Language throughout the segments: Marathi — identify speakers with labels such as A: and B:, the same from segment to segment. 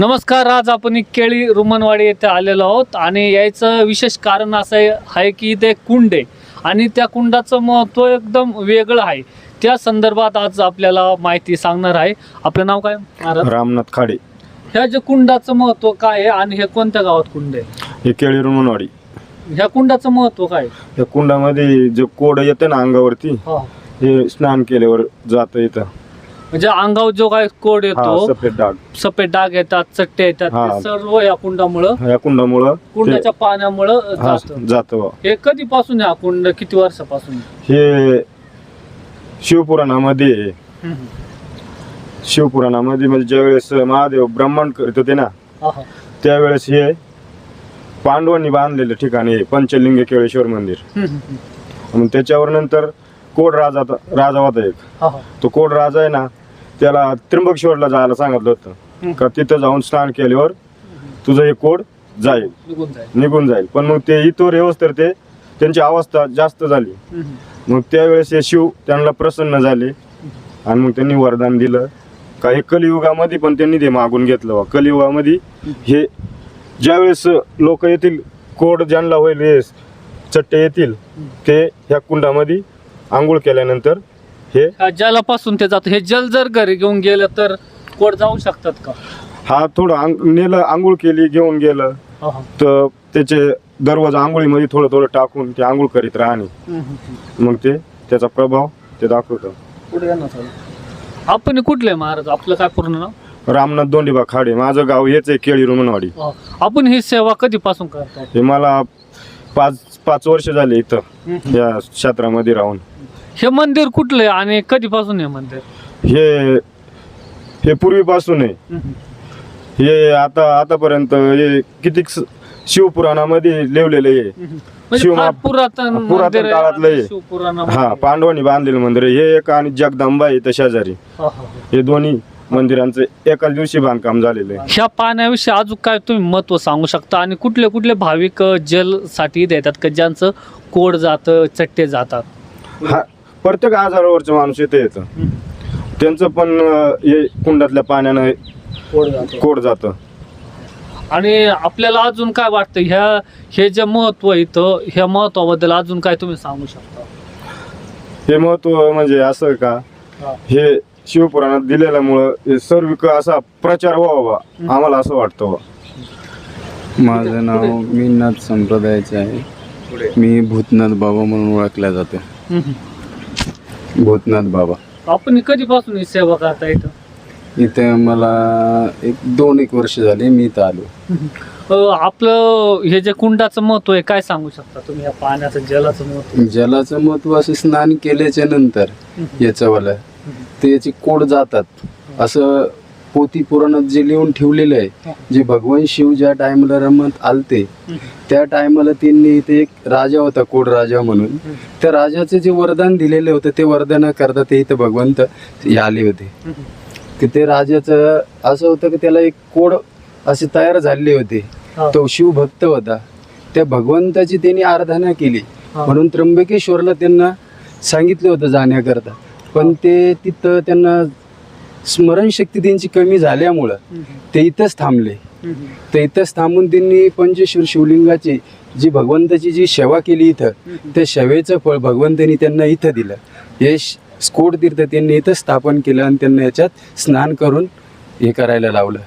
A: नमस्कार आज आपण केळी रुमनवाडी येथे आलेलो आहोत आणि यायचं विशेष कारण असं आहे की ते कुंड आहे आणि त्या कुंडाचं महत्त्व एकदम वेगळं आहे. त्या संदर्भात आज आपल्याला माहिती सांगणार आहे. आपलं नाव काय?
B: रामनाथ खाडे.
A: ह्या जे कुंडाचं महत्त्व काय आहे आणि हे कोणत्या गावात कुंड? आहे
B: हे केळी रुमनवाडी.
A: ह्या कुंडाचं महत्त्व काय? आहे?
B: या कुंडामध्ये जे कोड येते ना अंगावरती
A: हा.
B: हे स्नान केल्यावर जात येतं
A: म्हणजे अंगावर जो काय कोड
B: हा
A: येतो
B: सफेद डाग
A: सफेद डाग येतात चट्टे येतात
B: हा.
A: ते सर्व या कुंडामुळं
B: या कुंडामुळं ते-
A: कुंडाच्या पाण्यामुळं
B: हा
A: जातं
B: जात
A: हे कधीपासून आहे हा कुंड किती वर्षापासून?
B: हे शिवपुराणामध्ये आहे. शिवपुराणामध्ये म्हणजे ज्यावेळेस महादेव ब्रह्मांड करत होते ना
A: हा, हा.
B: त्यावेळेस हे पांडवांनी बांधलेलं ठिकाण आहे पंचलिंग केळेश्वर मंदिर
A: हम्म, हम्म, हम्म.
B: मग त्याच्यावर नंतर कोड राजा राजा होता एक
A: हा, हा.
B: तो कोड राजा आहे ना त्याला त्र्यंबकेश्वरला जायला सांगितलं. होतं. का तिथं जाऊन स्नान केल्यावर तुझं हे कोड जाईल.
A: निघून जाईल.
B: पण मग ते इथवर येऊस तर ते त्यांची अवस्था जास्त झाली. मग त्यावेळेस हे शिव त्यांना प्रसन्न झाले. आणि मग त्यांनी वरदान दिलं. का हे कलियुगामध्ये पण त्यांनी ते मागून घेतलं कलियुगामध्ये हे ज्यावेळेस लोक येतील कोड ज्यांना होईल हे चट्टे येतील ते ह्या कुंडामध्ये आंघोळ केल्यानंतर हे?
A: ह्या जलापासून ते जात. हे जल जर घरी घेऊन गेलं तर कोड जाऊ शकतात का?
B: हा थोडं आंग नेलं आंघोळ केली घेऊन गेलं. तर त्याचे दरवाजा आंघोळीमध्ये थोडं थोडं टाकून ते आंघोळ करीत राहणे.
A: हम्म, हम्म, हम्म.
B: मग ते त्याचा प्रभाव ते दाखवतं.
A: पुढे या ना चालेल. आपण कुठले महाराज? आपलं काय पूर्ण नाव?
B: रामनाथ दोंडीबा खाडे. माझं गाव हेच आहे केळी रुमनवाडी.
A: आपण ही सेवा कधीपासून करतो?
B: हे मला पाच पाच वर्ष झाले इथं या क्षेत्रामध्ये राहून.
A: हे मंदिर कुठलं आहे आणि कधीपासून आहे मंदिर?
B: हे हे पूर्वीपासून आहे. हे आता आतापर्यंत हे किती शिवपुराणामध्ये लिवलेलं आहे.
A: म्हणजे
B: शिवमा-
A: फार पुरातन
B: पुरातन
A: मंदिर आहे
B: काळातलं
A: आणि
B: आहे.
A: शिवपुराणामध्ये.
B: हा पांडवांनी बांधलेलं मंदिर आहे. हे एक आणि जगदंबा आहे इथं शेजारी.
A: हा, हा, हा.
B: हे दोन्ही मंदिरांचं एकाच दिवशी बांधकाम झालेलं आहे.
A: ह्या पाण्याविषयी अजून काय तुम्ही महत्त्व सांगू शकता? आणि कुठले कुठले भाविक जलसाठी देतात का? ज्यांचं कोड जातं चट्टे जातात?
B: हा प्रत्येक आजारावरचं माणूस इथे येतं. त्यांचं पण अं, हे कुंडातल्या पाण्यानं
A: कोड जातं.
B: कोड जातं.
A: आणि आपल्याला अजून काय वाटतं? ह्या हे जे महत्त्व आहे इथं ह्या महत्वाबद्दल अजून काय तुम्ही सांगू शकता?
B: हे महत्त्व म्हणजे असं का?
A: हा.
B: हे शिवपुराणात दिलेल्यामुळं हे सर्विक असा प्रचार व्हावा बा. आम्हाला असं वाटतं बा.
C: माझं नाव मीनाथ संप्रदायाचे आहे. मी भूतनाथ बाबा म्हणून ओळखला जातो.
A: हम्म.
C: भूतनाथ बाबा.
A: आपण कधीपासून ही सेवा करता इथं?
C: इथे मला एक दोन एक वर्ष झाले मी इथं आलो.
A: अं, आपलं हे जे कुंडाचं महत्त्व आहे काय सांगू शकता तुम्ही? या पाण्याचं जलाचं महत्त्व?
C: जलाचं महत्त्व असं स्नान केल्याच्यानंतर याच्यावालं ते याची कोड जातात. असं पोथी पुराणात जे लिहून ठेवलेलं आहे जे भगवान शिव ज्या टायमाला रमत आलते त्या टायमाला त्यांनी इथे एक राजा होता कोड राजा म्हणून. त्या राजाचे जे वरदान दिलेले होते ते वरदान करता ते इथं भगवंत हे आले होते. की ते राजाचं असं होतं की त्याला एक कोड असे तयार झाले होते.
A: हा.
C: तो शिवभक्त होता. त्या भगवंताची त्यांनी आराधना केली.
A: हा.
C: म्हणून त्र्यंबकेश्वरला त्यांना सांगितलं होतं जाण्याकरता. पण ते तिथं त्यांना स्मरणशक्ती त्यांची कमी झाल्यामुळं ते इथंच थांबले. ते इथंच थांबून त्यांनी पंचेश्वर शिवलिंगाची जी भगवंताची जी सेवा केली इथं त्या सेवेचं फळ भगवंतांनी त्यांना इथं दिलं. हे स्कोट तीर्थ त्यांनी इथं स्थापन केलं आणि त्यांना याच्यात स्नान करून हे करायला लावलं.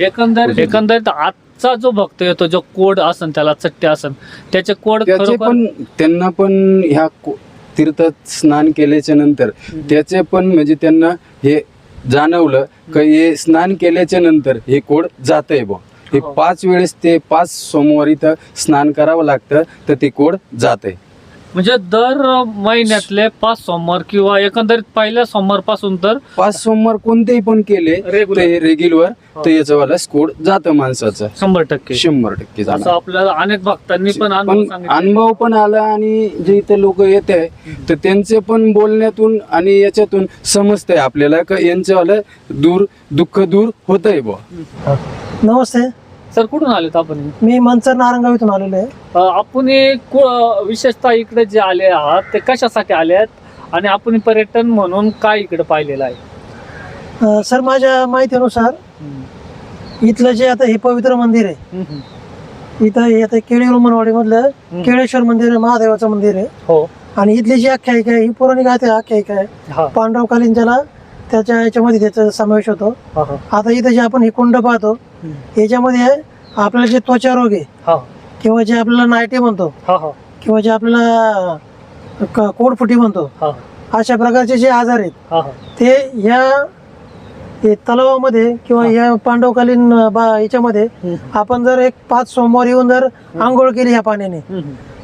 A: एकंदर एकंदरीत आजचा जो भक्त येतो जो कोड असन त्याला चट्टे असन त्याचे कोड
C: त्याचे पण त्यांना पण ह्या तीर्थात स्नान केल्याच्यानंतर त्याचे पण म्हणजे त्यांना हे जाणवलं का हे स्नान केल्याच्यानंतर हे कोड जात आहे बुवा हे
A: हो.
C: पाच वेळेस ते पाच सोमवार इथं स्नान करावं लागतं तर ते कोड जात आहे
A: म्हणजे दर महिन्यातले पाच सोमवार किंवा एकंदरीत पहिल्या सोमवारपासून तर
C: पाच सोमवार कोणतेही पण केले
A: Regular.
C: ते रेग्युलर. तर याचं स्कोड जातं माणसाचं
A: शंभर टक्के
C: शंभर टक्के
A: असं
C: जाणार
A: आपल्याला अनेक भक्तांनी पण अनुभव
C: पण
A: सांगितले.
C: अनुभव पण आला आणि जे इथे लोक येत आहे तर त्यांचे पण बोलण्यातून आणि याच्यातून समजतंय आपल्याला का यांचं दूर दुःख दूर होत आहे बुवा
D: नमस्ते
A: सर कुठून आलेत आपण?
D: मी मनसर नारंगाव इथून आलेलो आहे.
A: अं, आपण हे कु- विशेषतः इकडे जे आले आहात ते कशासाठी आले आहेत? आणि आपण पर्यटन म्हणून काय इकडे पाहिलेलं आहे?
D: अ, सर माझ्या माहितीनुसार इथलं जे आता हे पवित्र मंदिर आहे इथं हे आता केळी रोमनवाडी मधलं केळेश्वर मंदिर आहे महादेवाचं मंदिर आहे.
A: हो.
D: आणि इथली जी आख्यायिका आहे ही पौराणिक आहे आख्यायिका आहे.
A: हा.
D: पांडवकालीन ज्याला त्याच्या याच्यामध्ये त्याचा समावेश होतो. आता इथं जे आपण हे कुंड पाहतो याच्यामध्ये आपल्याला जे त्वचा रोग आहे किंवा जे आपल्याला नायटे म्हणतो किंवा जे आपल्याला कोडफुटी म्हणतो अशा प्रकारचे जे आजार आहेत ते हे तलावामध्ये किंवा या पांडवकालीन याच्यामध्ये आपण जर एक पाच सोमवार येऊन जर आंघोळ केली ह्या पाण्याने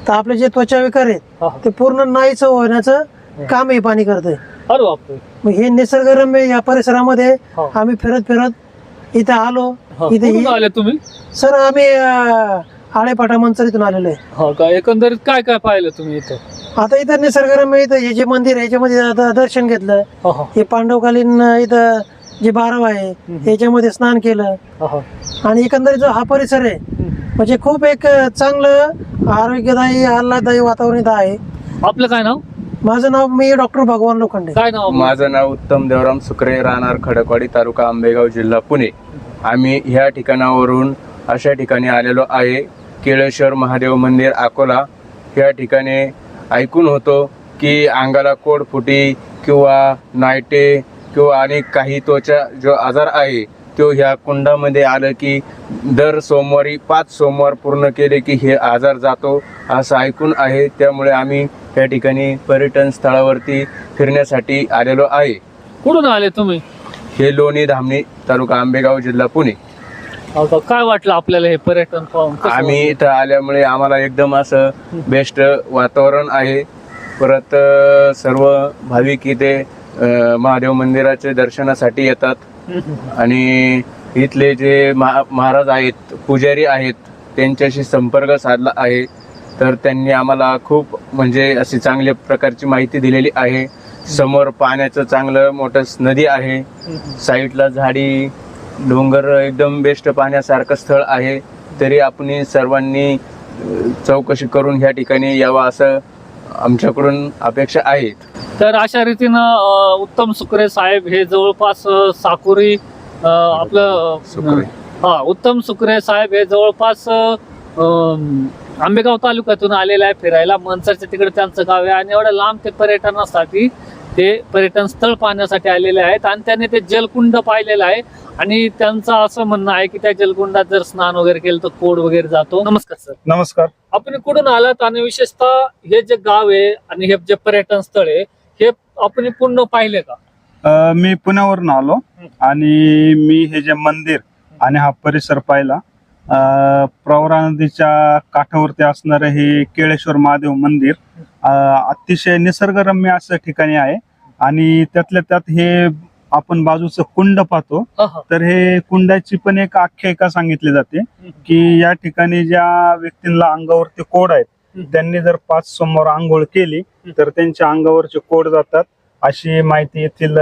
D: तर आपले जे त्वचा विकार आहेत. ते पूर्ण नाहीचं होण्याचं काम हे पाणी करतंय.
A: अरे बापरे.
D: मग हे निसर्गरम्य या परिसरामध्ये
A: हा.
D: आम्ही फिरत फिरत इथे आलो.
A: हा,
D: इथे
A: कुठून
D: ही-
A: आले तुम्ही?
D: सर आम्ही अं, आळेपाटा मंचरीतून आलेलो आहे.
A: हा का? एकंदरीत काय काय पाहिलं तुम्ही इथं?
D: आता इथं निसर्गरम्य इथं हे जे मंदिर आहे याच्यामध्ये आता दर्शन घेतलं.
A: हा हा.
D: हे पांडवकालीन अं, इथं जे बारव आहे याच्यामध्ये स्नान केलं.
A: हा हा.
D: आणि एकंदरीत जो हा परिसर आहे म्हणजे खूप एक अं, चांगलं आरोग्यदायी आल्हाददायी वातावरण इथं आहे.
A: आपलं काय नाव?
D: माझं नाव मी डॉक्टर भगवान लोखंडे.
A: काय नाव?
E: माझं नाव उत्तम देवराम सुक्रे राहणार खडकवाडी तालुका आंबेगाव जिल्हा पुणे. आम्ही ह्या ठिकाणावरून अशा ठिकाणी आलेलो आहे. केळेश्वर महादेव मंदिर अकोला. ह्या ठिकाणी ऐकून होतो की अंगाला कोडफुटी किंवा नायटे किंवा आणि काही त्वचा जो आजार आहे तो ह्या कुंडामध्ये आलं की दर सोमवारी पाच सोमवार पूर्ण केले की हे आजार जातो असं ऐकून आहे. त्यामुळे आम्ही त्या ठिकाणी पर्यटन स्थळावरती फिरण्यासाठी आलेलो आहे.
A: कुठून आले तुम्ही?
E: हे लोणी धामणी तालुका आंबेगाव जिल्हा पुणे.
A: का? काय वाटलं आपल्याला हे पर्यटन पाहून? कसं
E: आम्ही इथं आल्यामुळे आम्हाला एकदम असं बेस्ट वातावरण आहे. परत अं, सर्व भाविक इथे अं, महादेव मंदिराचे दर्शनासाठी येतात? आणि इथले जे महा महाराज आहेत पुजारी आहेत त्यांच्याशी संपर्क साधला आहे. तर त्यांनी आम्हाला खूप म्हणजे अशी चांगल्या प्रकारची माहिती दिलेली आहे. समोर पाण्याचं चांगलं मोठं नदी आहे. साईडला झाडी डोंगर एकदम बेस्ट पाहण्यासारखं स्थळ आहे. तरी आपण सर्वांनी चौकशी करून ह्या ठिकाणी यावं असं आमच्याकडून अपेक्षा आहेत.
A: तर अशा रीतीनं अं, उत्तम सुकरे साहेब हे जवळपास अं, साकुरी अं, आपलं
E: सुकरे.
A: हा उत्तम सुकरे साहेब हे जवळपास अं, आंबेगाव तालुक्यातून आलेले आहे फिरायला. मनसरच्या तिकडे त्यांचं गाव आहे. आणि एवढ्या लांब ते पर्यटनासाठी ते पर्यटन स्थळ पाहण्यासाठी आलेले आहेत आणि त्यांनी ते जलकुंड पाहिलेलं आहे. आणि त्यांचं असं म्हणणं आहे की त्या जलकुंडात जर स्नान वगैरे केलं तर कोड वगैरे जातो. नमस्कार सर.
F: नमस्कार.
A: आपण कुठून आलात आणि विशेषतः हे जे गाव आहे आणि हे जे पर्यटन स्थळ आहे हे आपण पूर्ण पाहिले का?
G: अ, मी पुण्यावरून आलो आणि मी हे जे मंदिर आणि हा परिसर पाहिला. अ, प्रवरा नदीच्या काठावरती असणारं हे केळेश्वर महादेव मंदिर अ, अतिशय निसर्गरम्य असं ठिकाणी आहे. आणि त्यातल्या त्यात हे आपण बाजूचं कुंड पाहतो. तर हे कुंडाची पण एक आख्यायिका सांगितली जाते की या ठिकाणी ज्या व्यक्तींना अंगावरती कोड आहेत त्यांनी जर पाच सोमवार आंघोळ केली तर त्यांच्या अंगावरचे कोड जातात अशी माहिती येथील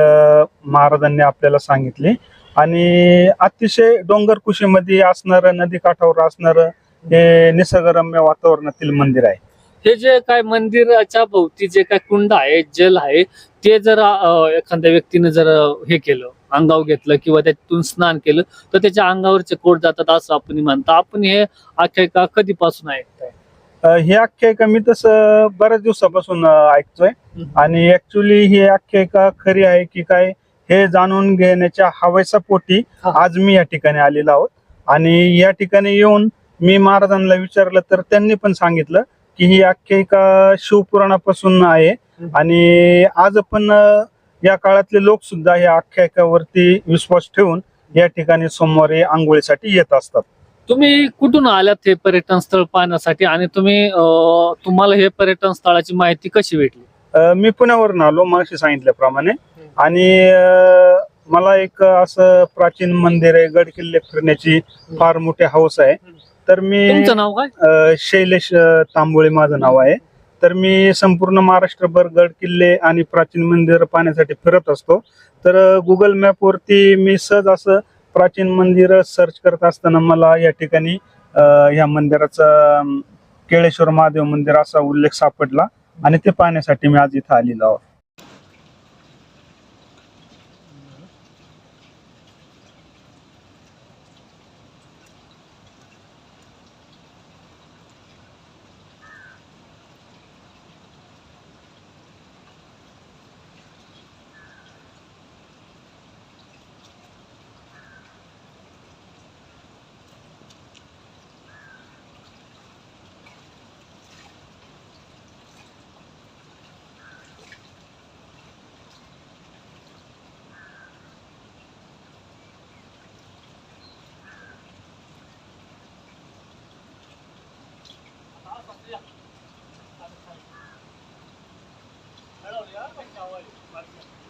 G: महाराजांनी आपल्याला सांगितली. आणि अतिशय डोंगर कुशीमध्ये असणारं नदी काठावर असणारं हे निसर्गरम्य वातावरणातील मंदिर आहे.
A: हे जे काय मंदिराच्या भोवती जे काय कुंड आहे जल आहे ते जर एखाद्या व्यक्तीने जर हे केलं अंगावर घेतलं किंवा त्यातून स्नान केलं तर त्याच्या अंगावरचे कोट जातात असं आपण म्हणतो. आपण हे आख्यायिका कधीपासून ऐकताय?
G: ही आख्यायिका मी तसं बऱ्याच दिवसापासून ऐकतोय. आणि ऍक्च्युली ही आख्यायिका खरी आहे की काय हे जाणून घेण्याच्या हवयसा पोटी. आज मी या ठिकाणी आलेलो आहोत. आणि या ठिकाणी येऊन मी महाराजांना विचारलं तर त्यांनी पण सांगितलं की ही आख्यायिका शिवपुराणापासून आहे. आणि आज पण या काळातले लोक सुद्धा या आख्यायिकावरती विश्वास ठेवून या ठिकाणी सोमवारी आंघोळीसाठी येत असतात.
A: तुम्ही कुठून आलात हे पर्यटन स्थळ पाहण्यासाठी? आणि तुम्ही अं, तुम्हाला हे पर्यटन स्थळाची माहिती कशी भेटली?
G: अ, मी पुण्यावरून आलो मगाशी सांगितल्याप्रमाणे. आणि अ, मला एक असं प्राचीन मंदिर आहे गड किल्ले फिरण्याची फार मोठी हौस आहे. तर मी
A: तुमचं नाव काय?
G: अ, शैलेश अ, तांबोळे माझं नाव आहे. तर मी संपूर्ण महाराष्ट्रभर गड किल्ले आणि प्राचीन मंदिर पाहण्यासाठी फिरत असतो. तर गुगल मॅपवरती मी सहज असं प्राचीन मंदिर सर्च करत असताना मला या ठिकाणी अ, ह्या मंदिराचा अम, केळेश्वर महादेव मंदिर असा उल्लेख सापडला आणि ते पाहण्यासाठी मी आज इथं आलेलो आहोत.
A: काय सवाल आहे?